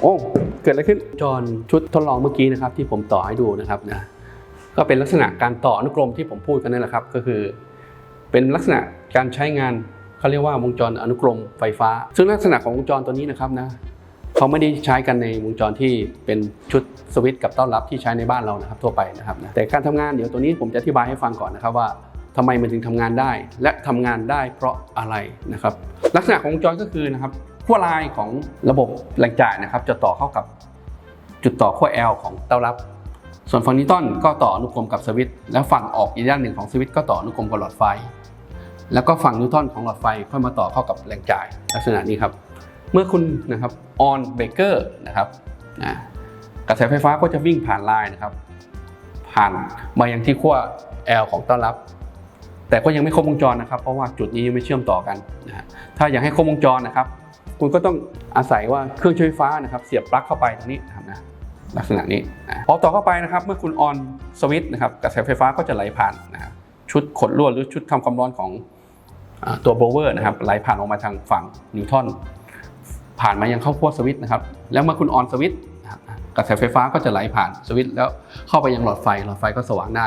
โอ้เกิดอะไรขึ้นจอนชุดทดลองเมื่อกี้นะครับที่ผมต่อให้ดูนะครับนะก็เป็นลักษณะการต่ออนุกรมที่ผมพูดกันนั่นแหละครับ ก็คือ เป็นลักษณะการใช้งานเขาเรียกว่าวงจรอนุกรมไฟฟ้า ซึ่งลักษณะของวงจรตัวนี้นะครับนะเขาไม่ได้ใช้กันในวงจรที่เป็นชุดสวิตช์กับต้อนรับที่ใช้ในบ้านเรานะครับทั่วไปนะครับนะแต่การทำงานเดี๋ยวตัวนี้ผมจะอธิบายให้ฟังก่อนนะครับว่าทำไมมันถึงทำงานได้ และทำงานได้เพราะอะไรนะครับ ลักษณะของวงจรก็คือนะครับ ขั้วลายของระบบแรงจ่ายนะครับ จะต่อเข้ากับจุดต่อขั้ว L ของเต้ารับ ส่วนฝั่งนิวตันก็ต่ออนุกรมกับสวิตช์แล้วฝั่งออกอีกด้านหนึ่งของสวิตช์ก็ต่ออนุกรมกับหลอดไฟ แล้วก็ฝั่งนิวตันของหลอดไฟค่อยมาต่อเข้ากับแรงจ่ายลักษณะนี้ครับ เมื่อคุณนะครับ on breaker นะครับนะกระแสไฟฟ้าก็จะวิ่งผ่านลายนะครับ ผ่านมายังที่ขั้ว L ของต้อนรับ แต่ก็ยังไม่ครบวงจรนะครับ เพราะว่าจุดนี้ยังไม่เชื่อมต่อกันนะถ้าอยากให้ครบวงจรนะครับ คุณก็ต้องอาศัยว่าเครื่องใช้ไฟฟ้านะครับเสียบปลั๊กเข้าไปตรงนี้นะครับนะลักษณะนี้พอต่อเข้าไปนะครับ เมื่อคุณออนสวิตช์นะครับกระแสไฟฟ้าก็จะไหลผ่านนะชุดขดลวดหรือชุดทำความร้อนของตัวโบเวอร์นะครับไหลผ่านออกมาทางฝั่งนิวทรอนผ่านมายังเข้าขั้วสวิตช์นะครับ แล้วเมื่อคุณออนสวิตช์กระแสไฟฟ้าก็จะไหลผ่านสวิตช์แล้วเข้าไปยังหลอดไฟหลอดไฟก็สว่างได้